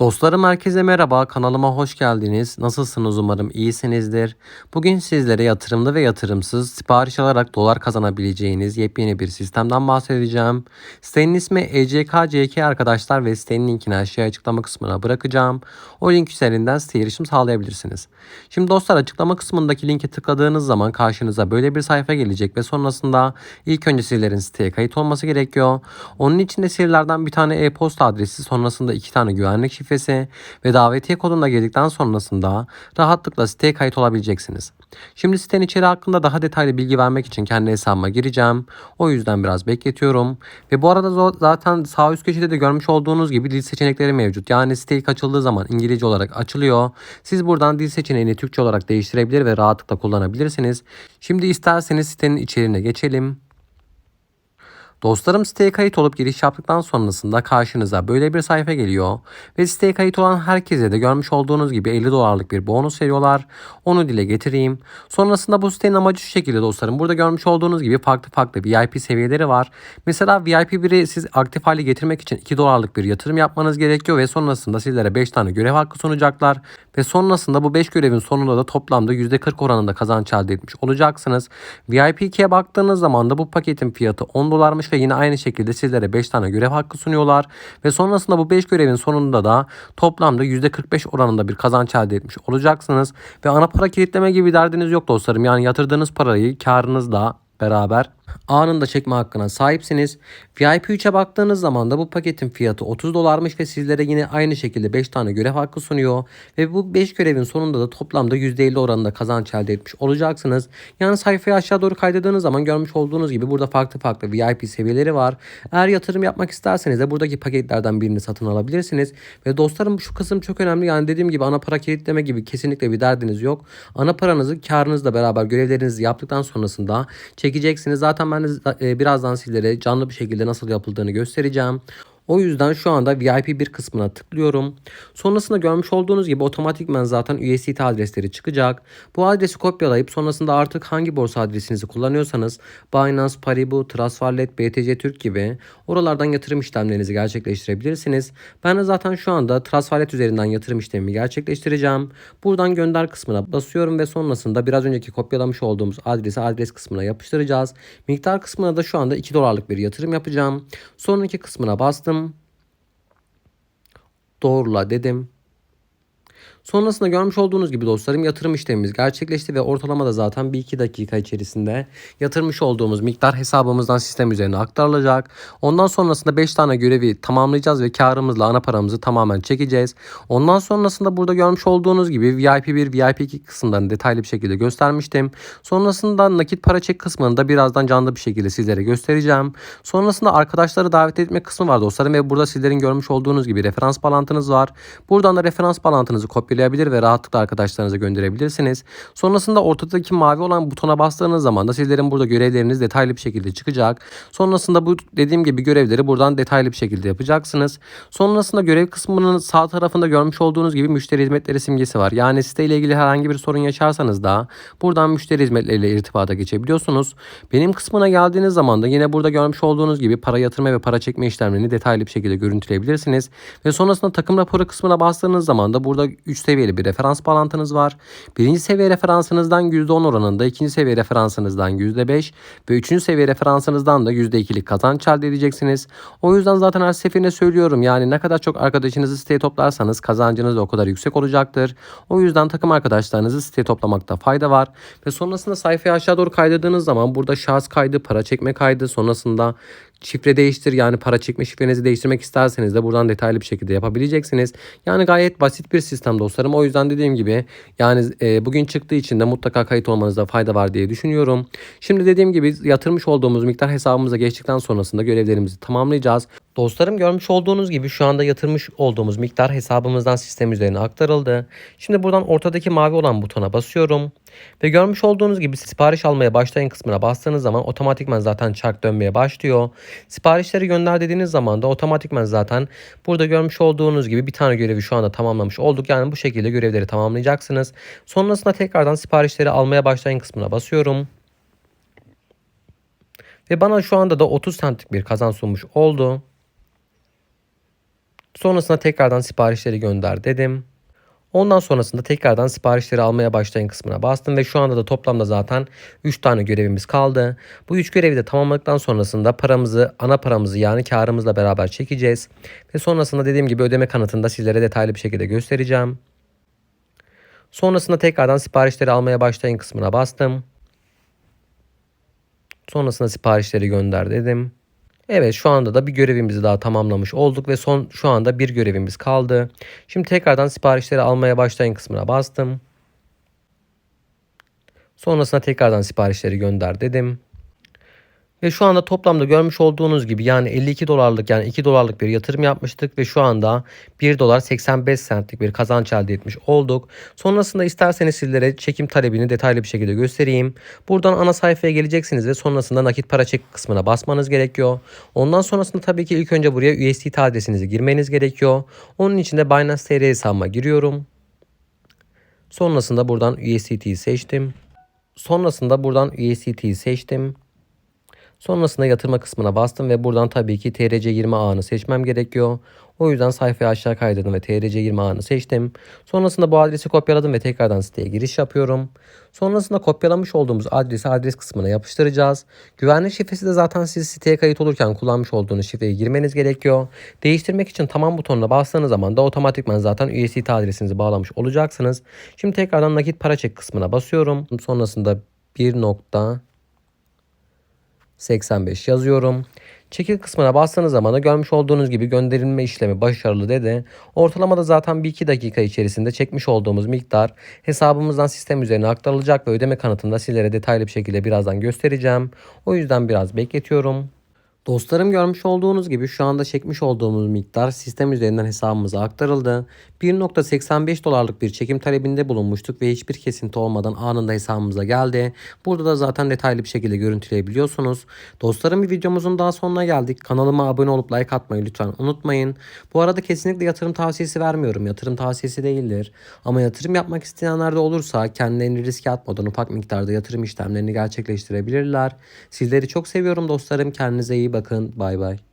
Dostlarım herkese merhaba kanalıma hoş geldiniz. Nasılsınız umarım iyisinizdir. Bugün sizlere yatırımlı ve yatırımsız sipariş alarak dolar kazanabileceğiniz yepyeni bir sistemden bahsedeceğim. Sitenin ismi ECKCK arkadaşlar ve sitenin linkini aşağıya açıklama kısmına bırakacağım. O link üzerinden siteye erişim sağlayabilirsiniz. Şimdi dostlar açıklama kısmındaki linke tıkladığınız zaman karşınıza böyle bir sayfa gelecek ve sonrasında ilk önce sizlerin siteye kayıt olması gerekiyor. Onun için de sizlerden bir tane e-posta adresi sonrasında iki tane güvenlik şifresi ve davetiye kodunu da girdikten sonrasında rahatlıkla siteye kayıt olabileceksiniz. Şimdi sitenin içeri hakkında daha detaylı bilgi vermek için kendi hesabıma gireceğim. O yüzden biraz bekletiyorum. Ve bu arada zaten sağ üst köşede de görmüş olduğunuz gibi dil seçenekleri mevcut. Yani site ilk açıldığı zaman İngilizce olarak açılıyor. Siz buradan dil seçeneğini Türkçe olarak değiştirebilir ve rahatlıkla kullanabilirsiniz. Şimdi isterseniz sitenin içeriğine geçelim. Dostlarım siteye kayıt olup giriş yaptıktan sonrasında karşınıza böyle bir sayfa geliyor ve siteye kayıt olan herkese de görmüş olduğunuz gibi 50 dolarlık bir bonus veriyorlar. Onu dile getireyim. Sonrasında bu sitenin amacı şu şekilde dostlarım. Burada görmüş olduğunuz gibi farklı farklı VIP seviyeleri var. Mesela VIP 1'i siz aktif hale getirmek için 2 dolarlık bir yatırım yapmanız gerekiyor ve sonrasında sizlere 5 tane görev hakkı sunacaklar. Ve sonrasında bu 5 görevin sonunda da toplamda %40 oranında kazanç elde etmiş olacaksınız. VIP 2'ye baktığınız zaman da bu paketin fiyatı 10 dolarmış ve yine aynı şekilde sizlere 5 tane görev hakkı sunuyorlar. Ve sonrasında bu 5 görevin sonunda da toplamda %45 oranında bir kazanç elde etmiş olacaksınız. Ve ana para kilitleme gibi derdiniz yok dostlarım. Yani yatırdığınız parayı karınızla beraber anında çekme hakkına sahipsiniz. VIP 3'e baktığınız zaman da bu paketin fiyatı 30 dolarmış ve sizlere yine aynı şekilde 5 tane görev hakkı sunuyor. Ve bu 5 görevin sonunda da toplamda %50 oranında kazanç elde etmiş olacaksınız. Yani sayfayı aşağı doğru kaydırdığınız zaman görmüş olduğunuz gibi burada farklı farklı VIP seviyeleri var. Eğer yatırım yapmak isterseniz de buradaki paketlerden birini satın alabilirsiniz. Ve dostlarım şu kısım çok önemli. Yani dediğim gibi ana para kilitleme gibi kesinlikle bir derdiniz yok. Ana paranızı karınızla beraber görevlerinizi yaptıktan sonrasında çekeceksiniz. Zaten ben de e, birazdan sizlere canlı bir şekilde nasıl yapıldığını göstereceğim. O yüzden şu anda VIP bir kısmına tıklıyorum. Sonrasında görmüş olduğunuz gibi otomatikmen zaten USDT adresleri çıkacak. Bu adresi kopyalayıp sonrasında artık hangi borsa adresinizi kullanıyorsanız Binance, Paribu, Trustwallet, BTC Türk gibi oralardan yatırım işlemlerinizi gerçekleştirebilirsiniz. Ben de zaten şu anda Trustwallet üzerinden yatırım işlemimi gerçekleştireceğim. Buradan gönder kısmına basıyorum ve sonrasında biraz önceki kopyalamış olduğumuz adresi adres kısmına yapıştıracağız. Miktar kısmına da şu anda 2 dolarlık bir yatırım yapacağım. Sonraki kısmına bastım. Doğrula dedim. Sonrasında görmüş olduğunuz gibi dostlarım yatırım işlemimiz gerçekleşti ve ortalamada zaten 1-2 dakika içerisinde yatırmış olduğumuz miktar hesabımızdan sistem üzerine aktarılacak. Ondan sonrasında 5 tane görevi tamamlayacağız ve karımızla ana paramızı tamamen çekeceğiz. Ondan sonrasında burada görmüş olduğunuz gibi VIP 1, VIP 2 kısımlarını detaylı bir şekilde göstermiştim. Sonrasında nakit para çek kısmını da birazdan canlı bir şekilde sizlere göstereceğim. Sonrasında arkadaşları davet etme kısmı var dostlarım ve burada sizlerin görmüş olduğunuz gibi referans bağlantınız var. Buradan da referans bağlantınızı kopyalayabilirsiniz ve rahatlıkla arkadaşlarınıza gönderebilirsiniz. Sonrasında ortadaki mavi olan butona bastığınız zaman da sizlerin burada görevleriniz detaylı bir şekilde çıkacak. Sonrasında bu dediğim gibi görevleri buradan detaylı bir şekilde yapacaksınız. Sonrasında görev kısmının sağ tarafında görmüş olduğunuz gibi müşteri hizmetleri simgesi var. Yani siteyle ilgili herhangi bir sorun yaşarsanız da buradan müşteri hizmetleriyle irtibata geçebiliyorsunuz. Benim kısmına geldiğiniz zaman da yine burada görmüş olduğunuz gibi para yatırma ve para çekme işlemlerini detaylı bir şekilde görüntüleyebilirsiniz. Ve sonrasında takım raporu kısmına bastığınız zaman da burada 3 seviyeli bir referans bağlantınız var. Birinci seviye referansınızdan %10 oranında, ikinci seviye referansınızdan %5 ve üçüncü seviye referansınızdan da %2'lik kazanç elde edeceksiniz. O yüzden zaten her seferinde söylüyorum yani ne kadar çok arkadaşınızı siteye toplarsanız kazancınız da o kadar yüksek olacaktır. O yüzden takım arkadaşlarınızı siteye toplamakta fayda var. Ve sonrasında sayfayı aşağı doğru kaydırdığınız zaman burada şahıs kaydı, para çekme kaydı, sonrasında şifre değiştir yani para çekme şifrenizi değiştirmek isterseniz de buradan detaylı bir şekilde yapabileceksiniz. Yani gayet basit bir sistem dostlarım. O yüzden dediğim gibi yani e, bugün çıktığı için de mutlaka kayıt olmanızda fayda var diye düşünüyorum. Şimdi dediğim gibi yatırmış olduğumuz miktar hesabımıza geçtikten sonrasında görevlerimizi tamamlayacağız. Dostlarım görmüş olduğunuz gibi şu anda yatırmış olduğumuz miktar hesabımızdan sistem üzerine aktarıldı. Şimdi buradan ortadaki mavi olan butona basıyorum. Ve görmüş olduğunuz gibi sipariş almaya başlayın kısmına bastığınız zaman otomatikman zaten çark dönmeye başlıyor. Siparişleri gönder dediğiniz zaman da otomatikman zaten burada görmüş olduğunuz gibi bir tane görevi şu anda tamamlamış olduk. Yani bu şekilde görevleri tamamlayacaksınız. Sonrasında tekrardan siparişleri almaya başlayın kısmına basıyorum. Ve bana şu anda da 30 centlik bir kazan sunmuş oldu. Sonrasında tekrardan siparişleri gönder dedim. Ondan sonrasında tekrardan siparişleri almaya başlayın kısmına bastım ve şu anda da toplamda zaten 3 tane görevimiz kaldı. Bu 3 görevi de tamamladıktan sonrasında paramızı, ana paramızı yani karımızla beraber çekeceğiz. Ve sonrasında dediğim gibi ödeme kanıtını da sizlere detaylı bir şekilde göstereceğim. Sonrasında tekrardan siparişleri almaya başlayın kısmına bastım. Sonrasında siparişleri gönder dedim. Evet şu anda da bir görevimizi daha tamamlamış olduk ve son şu anda bir görevimiz kaldı. Şimdi tekrardan siparişleri almaya başlayın kısmına bastım. Sonrasında tekrardan siparişleri gönder dedim. Ve şu anda toplamda görmüş olduğunuz gibi yani 52 dolarlık yani 2 dolarlık bir yatırım yapmıştık ve şu anda 1 dolar 85 centlik bir kazanç elde etmiş olduk. Sonrasında isterseniz sizlere çekim talebini detaylı bir şekilde göstereyim. Buradan ana sayfaya geleceksiniz ve sonrasında nakit para çek kısmına basmanız gerekiyor. Ondan sonrasında tabii ki ilk önce buraya USDT adresinizi girmeniz gerekiyor. Onun için de Binance TR hesabıma giriyorum. Sonrasında buradan USDT'yi seçtim. Sonrasında buradan USDT'yi seçtim. Sonrasında yatırma kısmına bastım ve buradan tabii ki TRC20 ağını seçmem gerekiyor. O yüzden sayfayı aşağı kaydırdım ve TRC20 ağını seçtim. Sonrasında bu adresi kopyaladım ve tekrardan siteye giriş yapıyorum. Sonrasında kopyalamış olduğumuz adresi adres kısmına yapıştıracağız. Güvenlik şifresi de zaten siz siteye kayıt olurken kullanmış olduğunuz şifreyi girmeniz gerekiyor. Değiştirmek için tamam butonuna bastığınız zaman da otomatikman zaten USDT adresinizi bağlamış olacaksınız. Şimdi tekrardan nakit para çek kısmına basıyorum. Sonrasında 1 nokta 85 yazıyorum. Çekil kısmına bastığınız zaman da görmüş olduğunuz gibi gönderilme işlemi başarılı dedi. Ortalamada zaten 1-2 dakika içerisinde çekmiş olduğumuz miktar hesabımızdan sistem üzerine aktarılacak ve ödeme kanıtını da sizlere detaylı bir şekilde birazdan göstereceğim. O yüzden biraz bekletiyorum. Dostlarım görmüş olduğunuz gibi şu anda çekmiş olduğumuz miktar sistem üzerinden hesabımıza aktarıldı. 1.85 dolarlık bir çekim talebinde bulunmuştuk ve hiçbir kesinti olmadan anında hesabımıza geldi. Burada da zaten detaylı bir şekilde görüntüleyebiliyorsunuz. Dostlarım videomuzun daha sonuna geldik. Kanalıma abone olup like atmayı lütfen unutmayın. Bu arada kesinlikle yatırım tavsiyesi vermiyorum. Yatırım tavsiyesi değildir. Ama yatırım yapmak isteyenler de olursa kendilerini riske atmadan ufak miktarda yatırım işlemlerini gerçekleştirebilirler. Sizleri çok seviyorum dostlarım. Kendinize bakın. Bay bay.